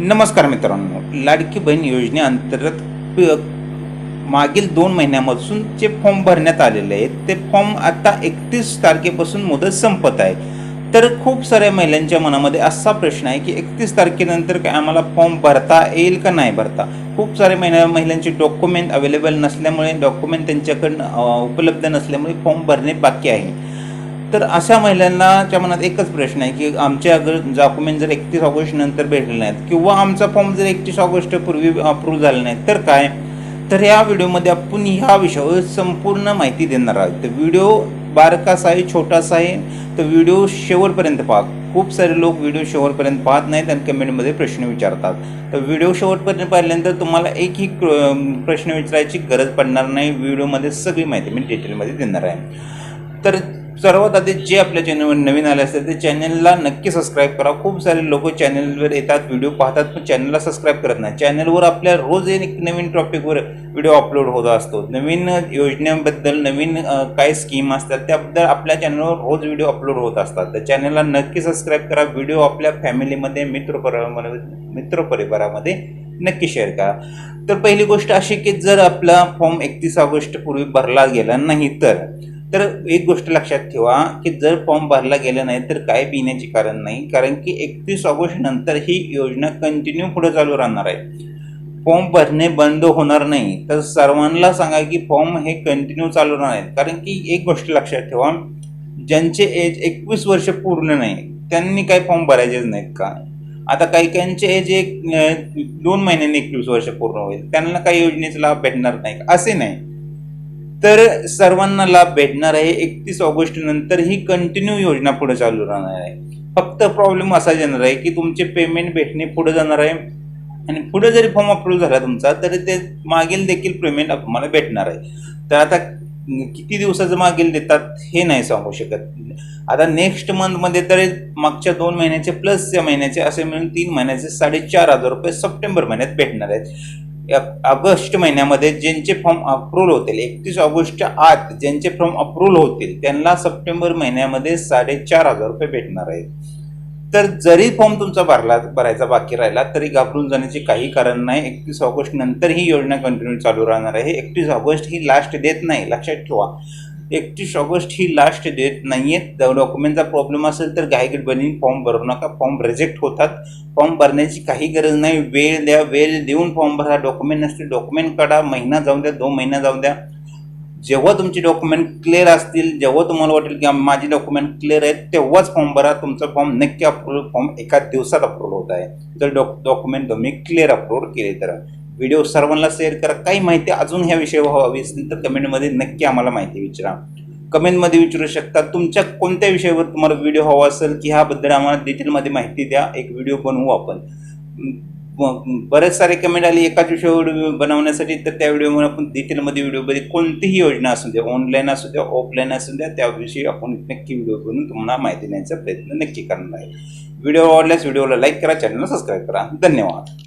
नमस्कार मित्रांनो. लाडकी बहीण योजनेअंतर्गत मागील दोन महिन्यापासून जे फॉर्म भरण्यात आलेले आहेत ते फॉर्म आता एकतीस तारखेपासून मुदत संपत आहे. तर खूप साऱ्या महिलांच्या मनामध्ये असा प्रश्न आहे की एकतीस तारखेनंतर काय आम्हाला फॉर्म भरता येईल का नाही भरता? खूप सारे महिला महिलांचे डॉक्युमेंट अवेलेबल नसल्यामुळे डॉक्युमेंट त्यांच्याकडनं उपलब्ध नसल्यामुळे फॉर्म भरणे बाकी आहे. तर अशा महिलांनाच्या मनात एकच प्रश्न आहे की आमचे अगर डॉक्युमेंट जर एकतीस ऑगस्ट नंतर भेटले नाहीत किंवा आमचा फॉर्म जर एकतीस ऑगस्ट पूर्वी अप्रूव्ह झाला नाही तर काय? तर या व्हिडिओमध्ये आपण ह्या विषयावर संपूर्ण माहिती देणार आहोत. तर व्हिडिओ बारकासा आहे छोटासा आहे तर व्हिडिओ शेवटपर्यंत पहा. खूप सारे लोक व्हिडिओ शेवटपर्यंत पाहत नाहीत आणि कमेंटमध्ये प्रश्न विचारतात. तर व्हिडिओ शेवटपर्यंत पाहिल्यानंतर तुम्हाला एकही प्रश्न विचारायची गरज पडणार नाही. व्हिडिओमध्ये सगळी माहिती मी डिटेलमध्ये देणार आहे. तर सर्वात आधी जे आपल्या चॅनलवर नवीन आले असतात ते चॅनलला नक्की सबस्क्राईब करा. खूप सारे लोक चॅनलवर येतात व्हिडिओ पाहतात पण चॅनलला सबस्क्राईब करत नाही. चॅनलवर आपल्या रोज एक नवीन टॉपिकवर व्हिडिओ अपलोड होत असतो. नवीन योजनेबद्दल नवीन काही काय स्कीम असतात त्याबद्दल आपल्या चॅनलवर रोज व्हिडिओ अपलोड होत असतात. तर चॅनलला नक्की सबस्क्राईब करा. व्हिडिओ आपल्या फॅमिलीमध्ये मित्रपरिवारामध्ये मित्रपरिवारामध्ये नक्की शेअर करा. तर पहिली गोष्ट अशी की जर आपला फॉर्म एकतीस ऑगस्ट पूर्वी भरला गेला नाही तर तर एक गोष्ट लक्षात ठेवा की जर फॉर्म भरला गेला नाही तर काय पिण्याचे कारण नाही. कारण की एकतीस ऑगस्ट नंतर ही योजना कंटिन्यू पुढे चालू राहणार आहे. फॉर्म भरणे बंद होणार नाही. तर सर्वांना सांगा की फॉर्म हे कंटिन्यू चालू राहणार आहेत कारण की एक गोष्ट लक्षात ठेवा ज्यांचे एज एकवीस वर्ष पूर्ण नाही त्यांनी काही फॉर्म भरायचेच नाहीत का? आता काही काहींचे एज एक दोन महिन्यांनी एकवीस वर्ष पूर्ण होईल. त्यांना काही योजनेचा लाभ भेटणार नाही. का? असे नाही. तर सर्वांना लाभ भेटणार आहे. एकतीस ऑगस्ट नंतर ही कंटिन्यू योजना पुढे चालू राहणार आहे. फक्त प्रॉब्लेम असा येणार आहे की तुमचे पेमेंट भेटणे पुढे जाणार आहे. आणि पुढे जरी फॉर्म अप्रूव्ह झाला तुमचा तरी ते मागील देखील पेमेंट तुम्हाला भेटणार आहे. तर आता किती दिवसाचं मागील देतात हे नाही सांगू शकत. आता नेक्स्ट मंथमध्ये तर मागच्या दोन महिन्याचे प्लस या महिन्याचे असे मिळून तीन महिन्याचे साडेचार हजार रुपये सप्टेंबर महिन्यात भेटणार आहेत. ऑगस्ट महिन्यामध्ये ज्यांचे फॉर्म अप्रूव्ह होतील एकतीस ऑगस्टच्या आत ज्यांचे फॉर्म अप्रूव्ह होतील त्यांना सप्टेंबर महिन्यामध्ये साडेचार हजार रुपये भेटणार आहेत. तर जरी फॉर्म तुमचा भरला भरायचा बाकी राहिला तरी घाबरून जाण्याचे काही कारण नाही. एकतीस ऑगस्ट नंतर ही योजना कंटिन्यू चालू राहणार आहे. एकतीस ऑगस्ट ही लास्ट डेट नाही लक्षात ठेवा. एकतीस ऑगस्ट ही लास्ट डेट नाही आहे डॉक्युमेंटचा प्रॉब्लेम असेल तर घाईगड बनी फॉर्म भरू नका. फॉर्म रिजेक्ट होतात. फॉर्म भरण्याची काही गरज नाही. वेळ द्या. वेळ देऊन फॉर्म भरा. डॉक्युमेंट नसतील डॉक्युमेंट काढा. महिना जाऊन द्या. दोन महिना जाऊन द्या. जेव्हा तुमचे डॉक्युमेंट क्लिअर असतील जेव्हा तुम्हाला वाटेल की माझे डॉक्युमेंट क्लिअर आहेत तेव्हाच फॉर्म भरा. तुमचा फॉर्म नक्की अप्रूव्ह फॉर्म एका दिवसात अप्रूव्ह होत आहे. जर डॉक डॉक्युमेंट तुम्ही क्लिअर अपलोड केले तर. व्हिडिओ सर्वांना शेअर करा. काही माहिती अजून ह्या विषयावर हवी असेल तर कमेंटमध्ये नक्की आम्हाला माहिती विचारा. कमेंटमध्ये विचारू शकता तुमच्या कोणत्या विषयावर तुम्हाला व्हिडिओ हवा असेल की ह्याबद्दल आम्हाला डिटेलमध्ये माहिती द्या एक व्हिडिओ बनवू आपण. बरेच सारे कमेंट आले एकाच विषयावर व्हिडिओ बनवण्यासाठी तर त्या व्हिडिओमुळे आपण डिटेलमध्ये व्हिडिओमध्ये कोणतीही योजना असू द्या ऑनलाईन असू द्या ऑफलाईन असू द्या त्याविषयी आपण नक्की व्हिडिओ बनवून तुम्हाला माहिती देण्याचा प्रयत्न नक्की करणार आहे. व्हिडिओ आवडल्यास व्हिडिओला लाईक करा चॅनलला सबस्क्राईब करा. धन्यवाद.